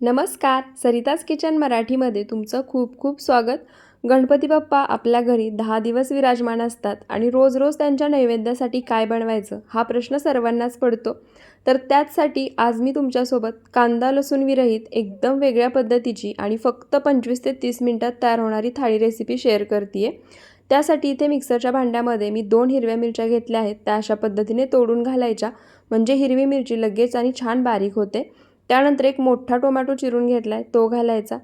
नमस्कार सरिताज किचन मराठीमध्ये तुमचं खूप खूप स्वागत. गणपती बाप्पा आपल्या घरी दहा दिवस विराजमान असतात आणि रोज रोज त्यांच्या नैवेद्यासाठी काय बनवायचं हा प्रश्न सर्वांनाच पडतो. तर त्याचसाठी आज मी तुमच्यासोबत कांदा लसूण विरहित एकदम वेगळ्या पद्धतीची आणि फक्त पंचवीस ते तीस मिनटात तयार होणारी थाळी रेसिपी शेअर करते त्यासाठी इथे मिक्सरच्या भांड्यामध्ये मी दोन हिरव्या मिरच्या घेतल्या आहेत. त्या अशा पद्धतीने तोडून घालायच्या. म्हणजे हिरवी मिरची लगेच आणि छान बारीक होते. त्यानंतर एक मोठा टोमॅटो चिरून घेतला आहे तो घालायचा.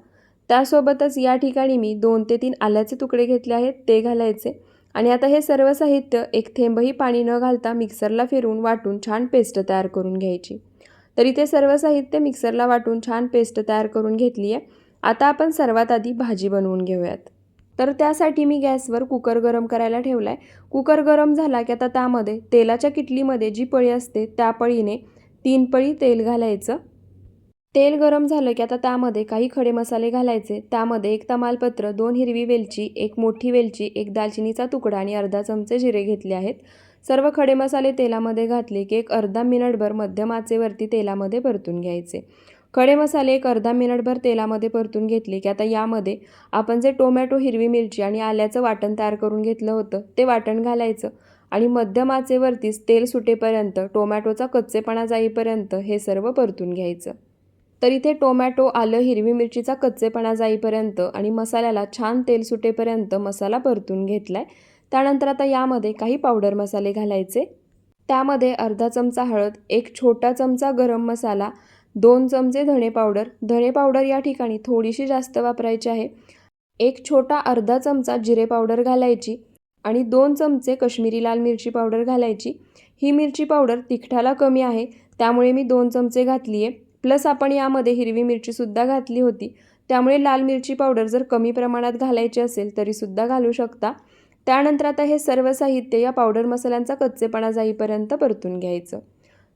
त्यासोबतच या ठिकाणी मी दोन ते तीन आल्याचे तुकडे घेतले आहेत ते घालायचे. आणि आता हे सर्व साहित्य एक थेंबही पाणी न घालता मिक्सरला फिरवून वाटून छान पेस्ट तयार करून घ्यायची. तरी ते सर्व साहित्य मिक्सरला वाटून छान पेस्ट तयार करून घेतली आहे. आता आपण सर्वात आधी भाजी बनवून घेऊयात. तर त्यासाठी मी गॅसवर कुकर गरम करायला ठेवला आहे कुकर गरम झाला की आता त्यामध्ये तेलाच्या किटलीमध्ये जी पळी असते त्या पळीने तीन पळी तेल घालायचं. तेल गरम झालं की आता त्यामध्ये काही खडे मसाले घालायचे. त्यामध्ये एक तमालपत्र दोन हिरवी वेलची एक मोठी वेलची एक दालचिनीचा तुकडा आणि अर्धा चमचे जिरे घेतले आहेत. सर्व खडे मसाले तेलामध्ये घातले की एक अर्धा मिनिटभर मध्यम आचेवरती तेलामध्ये परतून घ्यायचे. खडे मसाले एक अर्धा मिनिटभर तेलामध्ये परतून घेतले की आता यामध्ये आपण जे टोमॅटो हिरवी मिरची आणि आल्याचं वाटण तयार करून घेतलं होतं ते वाटण घालायचं आणि मध्यम आचेवरतीच तेल सुटेपर्यंत टोमॅटोचा कच्चेपणा जाईपर्यंत हे सर्व परतून घ्यायचं. तर इथे टोमॅटो आलं हिरवी मिरचीचा कच्चेपणा जाईपर्यंत आणि मसाल्याला छान तेल सुटेपर्यंत मसाला परतून घेतला आहे त्यानंतर आता यामध्ये काही पावडर मसाले घालायचे. त्यामध्ये अर्धा चमचा हळद एक छोटा चमचा गरम मसाला दोन चमचे धणे पावडर. धणे पावडर या ठिकाणी थोडीशी जास्त वापरायची आहे. एक छोटा अर्धा चमचा जिरे पावडर घालायची आणि दोन चमचे कश्मीरी लाल मिरची पावडर घालायची. ही मिरची पावडर तिखटाला कमी आहे त्यामुळे मी दोन चमचे घातली आहे प्लस आपण यामध्ये हिरवी मिरचीसुद्धा घातली होती. त्यामुळे लाल मिरची पावडर जर कमी प्रमाणात घालायची असेल तरीसुद्धा घालू शकता. त्यानंतर आता हे सर्व साहित्य या पावडर मसाल्यांचा कच्चेपणा जाईपर्यंत परतून घ्यायचं.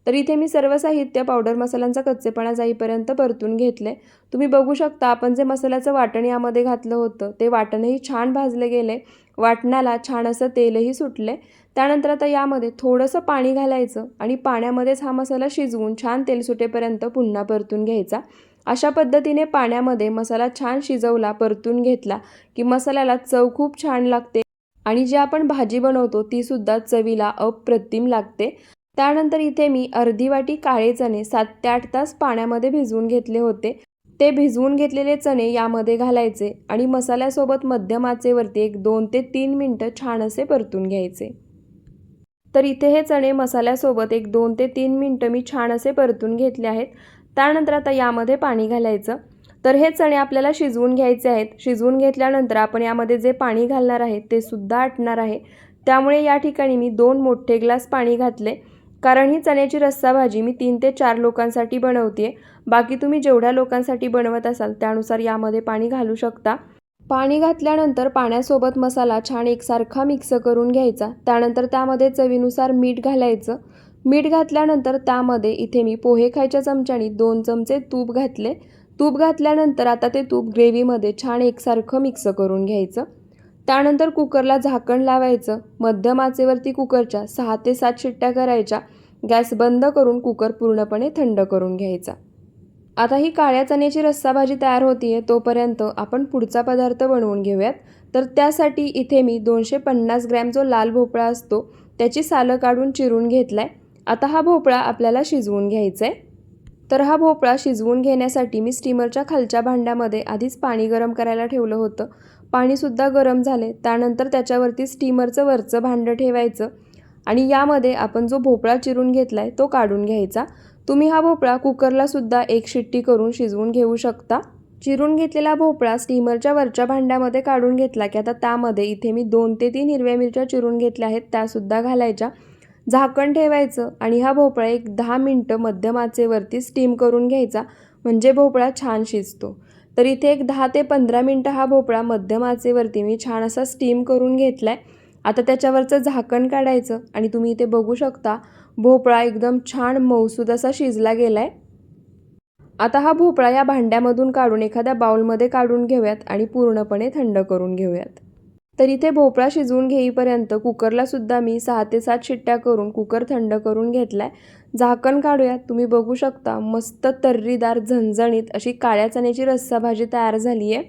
तर इथे मी सर्व साहित्य पावडर मसाल्यांचा कच्चेपणा जाईपर्यंत परतून घेतले. तुम्ही बघू शकता आपण जे मसाल्याचं वाटण यामध्ये घातलं होतं ते वाटणही छान भाजले गेले. वाटणाला छान असं तेलही सुटले. त्यानंतर आता यामध्ये थोडंसं पाणी घालायचं आणि पाण्यामध्येच हा मसाला शिजवून छान तेल सुटेपर्यंत पुन्हा परतून घ्यायचा. अशा पद्धतीने पाण्यामध्ये मसाला छान शिजवला परतून घेतला की मसाल्याला चव खूप छान लागते आणि जी आपण भाजी बनवतो तीसुद्धा चवीला अप्रतिम लागते. त्यानंतर इथे मी अर्धी वाटी काळे चणे सात ते आठ तास पाण्यामध्ये भिजवून घेतले होते. ते भिजवून घेतलेले चणे यामध्ये घालायचे आणि मसाल्यासोबत मध्यम आचेवरती एक दोन ते तीन मिनटं छान असे परतून घ्यायचे. तर इथे हे चणे मसाल्यासोबत एक दोन ते तीन मिनटं मी छान असे परतून घेतले आहेत. त्यानंतर आता यामध्ये पाणी घालायचं. तर हे चणे आपल्याला शिजवून घ्यायचे आहेत. शिजवून घेतल्यानंतर आपण यामध्ये जे पाणी घालणार आहे ते सुद्धा आटणार आहे. त्यामुळे या ठिकाणी मी दोन मोठे ग्लास पाणी घातले. कारण ही चण्याची रस्सा भाजी मी तीन ते चार लोकांसाठी बनवते. बाकी तुम्ही जेवढ्या लोकांसाठी बनवत असाल त्यानुसार यामध्ये पाणी घालू शकता. पाणी घातल्यानंतर पाण्यासोबत मसाला छान एकसारखा मिक्स करून घ्यायचा. त्यानंतर त्यामध्ये चवीनुसार मीठ घालायचं. मीठ घातल्यानंतर त्यामध्ये इथे मी पोहे खायच्या चमच्यानी दोन चमचे तूप घातले. तूप घातल्यानंतर आता ते तूप ग्रेव्हीमध्ये छान एकसारखं मिक्स करून घ्यायचं. त्यानंतर कुकरला झाकण लावायचं. मध्यम आचेवरती कुकरच्या सहा ते सात शिट्ट्या करायच्या. गॅस बंद करून कुकर पूर्णपणे थंड करून घ्यायचा. आता ही काळ्या चण्याची रस्सा भाजी तयार होतीये आहे तोपर्यंत आपण पुढचा पदार्थ बनवून घेऊयात. तर त्यासाठी इथे मी दोनशे पन्नास ग्रॅम जो लाल भोपळा असतो त्याची सालं काढून चिरून घेतला आहे आता हा भोपळा आपल्याला शिजवून घ्यायचा आहे तर हा भोपळा शिजवून घेण्यासाठी मी स्टीमरच्या खालच्या भांड्यामध्ये आधीच पाणी गरम करायला ठेवलं होतं. पाणीसुद्धा गरम झाले. त्यानंतर त्याच्यावरती स्टीमरचं वरचं भांडं ठेवायचं आणि यामध्ये आपण जो भोपळा चिरून घेतला आहे तो काढून घ्यायचा. तुम्ही हा भोपळा कुकरलासुद्धा एक शिट्टी करून शिजवून घेऊ शकता. चिरून घेतलेला भोपळा स्टीमरच्या वरच्या भांड्यामध्ये काढून घेतला की आता त्यामध्ये इथे मी दोन ते तीन हिरव्या मिरच्या चिरून घेतल्या आहेत त्यासुद्धा घालायच्या. झाकण ठेवायचं आणि हा भोपळा एक दहा मिनटं मध्यम आचेवरती स्टीम करून घ्यायचा. म्हणजे भोपळा छान शिजतो. तर इथे एक दहा ते पंधरा मिनटं हा भोपळा मध्यम आचेवरती मी छान असा स्टीम करून घेतला आहे आता त्याच्यावरचं झाकण काढायचं आणि तुम्ही इथे बघू शकता भोपळा एकदम छान मौसूद असा शिजला गेला आहे आता हा भोपळा या भांड्यामधून काढून एखाद्या बाउलमध्ये काढून घेऊयात आणि पूर्णपणे थंड करून घेऊयात. तर इथे भोपळा शिजवून घेईपर्यंत कुकरला सुद्धा मी सहा ते सात शिट्ट्या करून कुकर थंड करून घेतला आहे झाकण काढूयात. तुम्ही बघू शकता मस्त तर्रीदार झणझणीत अशी काळ्या चण्याची रस्सा भाजी तयार झाली आहे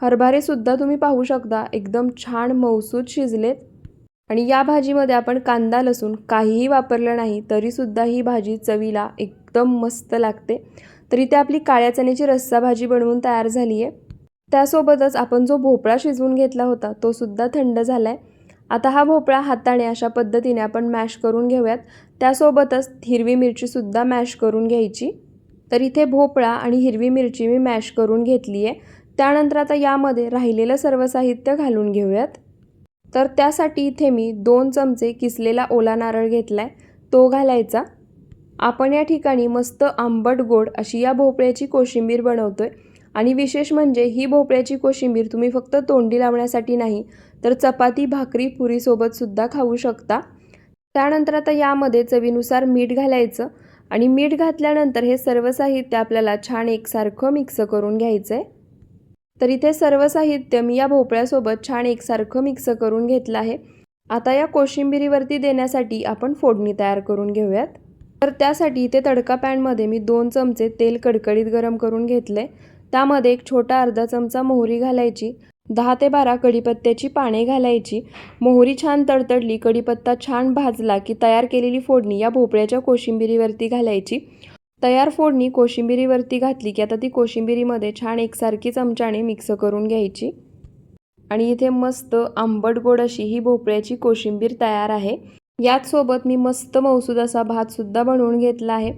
हरभरेसुद्धा तुम्ही पाहू शकता एकदम छान मौसूद शिजलेत. आणि या भाजीमध्ये आपण कांदा लसूण काहीही वापरलं नाही तरीसुद्धा ही भाजी चवीला एकदम मस्त लागते. तर इथे आपली काळ्या चण्याची रस्सा भाजी बनवून तयार झाली आहे त्यासोबतच आपण जो भोपळा शिजवून घेतला होता तो सुद्धा थंड झाला आहे आता हा भोपळा हाताने अशा पद्धतीने आपण मॅश करून घेऊयात. त्यासोबतच हिरवी मिरचीसुद्धा मॅश करून घ्यायची. तर इथे भोपळा आणि हिरवी मिरची मी मॅश करून घेतली आहे त्यानंतर आता यामध्ये राहिलेलं सर्व साहित्य घालून घेऊयात. तर त्यासाठी इथे मी दोन चमचे किसलेला ओला नारळ घेतला आहे तो घालायचा. आपण या ठिकाणी मस्त आंबट गोड अशी या भोपळ्याची कोशिंबीर बनवतो आहे आणि विशेष म्हणजे ही भोपळ्याची कोशिंबीर तुम्ही फक्त तोंडी लावण्यासाठी नाही तर चपाती भाकरी पुरीसोबतसुद्धा खाऊ शकता. त्यानंतर आता यामध्ये चवीनुसार मीठ घालायचं आणि मीठ घातल्यानंतर हे सर्व साहित्य आपल्याला छान एकसारखं मिक्स करून घ्यायचं आहे तर इथे सर्व साहित्य मी या भोपळ्यासोबत छान एकसारखं मिक्स करून घेतलं आहे. आता या कोशिंबिरीवरती देण्यासाठी आपण फोडणी तयार करून घेऊयात. तर त्यासाठी इथे तडका पॅनमध्ये मी दोन चमचे तेल कडकडीत गरम करून घेतले त्यामध्ये एक छोटा अर्धा चमचा मोहरी घालायची दहा ते बारा कढीपत्त्याची पाने घालायची. मोहरी छान तडतडली कढीपत्ता छान भाजला की तयार केलेली फोडणी या भोपळ्याच्या कोशिंबिरीवरती घालायची. तयार फोडणी कोशिंबिरीवरती घातली की आता ती कोशिंबिरीमध्ये छान एकसारखी चमच्याने मिक्स करून घ्यायची. आणि इथे मस्त आंबट गोड अशी ही भोपळ्याची कोशिंबीर तयार आहे. याचसोबत मी मस्त मौसूद असा भातसुद्धा बनवून घेतला आहे.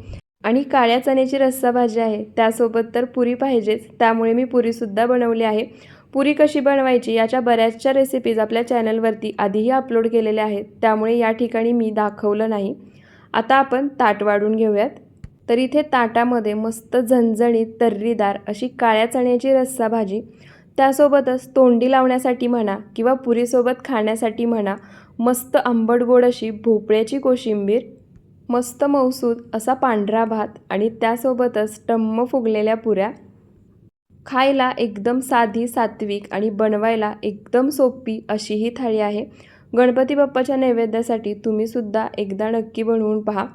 आणि काळ्या चण्याची रस्सा भाजी आहे. त्यासोबत तर पुरी पाहिजेच. त्यामुळे मी पुरीसुद्धा बनवली आहे. पुरी कशी बनवायची याच्या बऱ्याचशा रेसिपीज आपल्या चॅनलवरती आधीही अपलोड केलेल्या आहेत. त्यामुळे या ठिकाणी मी दाखवलं नाही. आता आपण ताट वाढून घेऊयात. तर इथे ताटामध्ये मस्त झणझणीत तर्रीदार अशी काळ्या चण्याची रस्सा भाजी. त्यासोबतच तोंडी लावण्यासाठी म्हणा किंवा पुरीसोबत खाण्यासाठी म्हणा मस्त आंबट गोड अशी भोपळ्याची कोशिंबीर मस्त मौसूद असा पांढरा भात आणि त्यासोबतच टम्म फुगलेल्या पुऱ्या. खायला एकदम साधी सात्विक आणि बनवायला एकदम सोपी अशी ही थाळी आहे. गणपती बाप्पाच्या नैवेद्यासाठी तुम्हीसुद्धा एकदा नक्की बनवून पहा.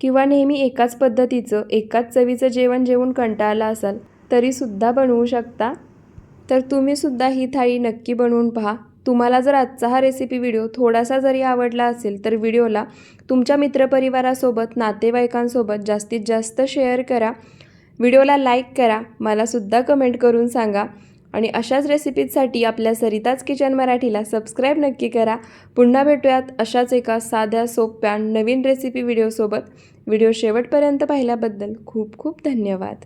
किंवा नेहमी एकाच पद्धतीचं एकाच चवीचं जेवण जेवून कंटाळलं असाल तरीसुद्धा बनवू शकता. तर तुम्हीसुद्धा ही थाळी नक्की बनवून पहा. तुम्हाला जर आजचा हा रेसिपी व्हिडिओ थोडासा जरी आवडला असेल तर व्हिडिओला तुमच्या मित्रपरिवारासोबत नातेवाईकांसोबत जास्तीत जास्त शेअर करा. व्हिडिओला लाईक करा. मलासुद्धा कमेंट करून सांगा. आणि अशाच रेसिपीजसाठी आपल्या सरिताच किचन मराठीला सबस्क्राईब नक्की करा. पुन्हा भेटूयात अशाच एका साध्या सोप्या नवीन रेसिपी व्हिडिओसोबत व्हिडिओ शेवटपर्यंत पाहिल्याबद्दल खूप खूप धन्यवाद.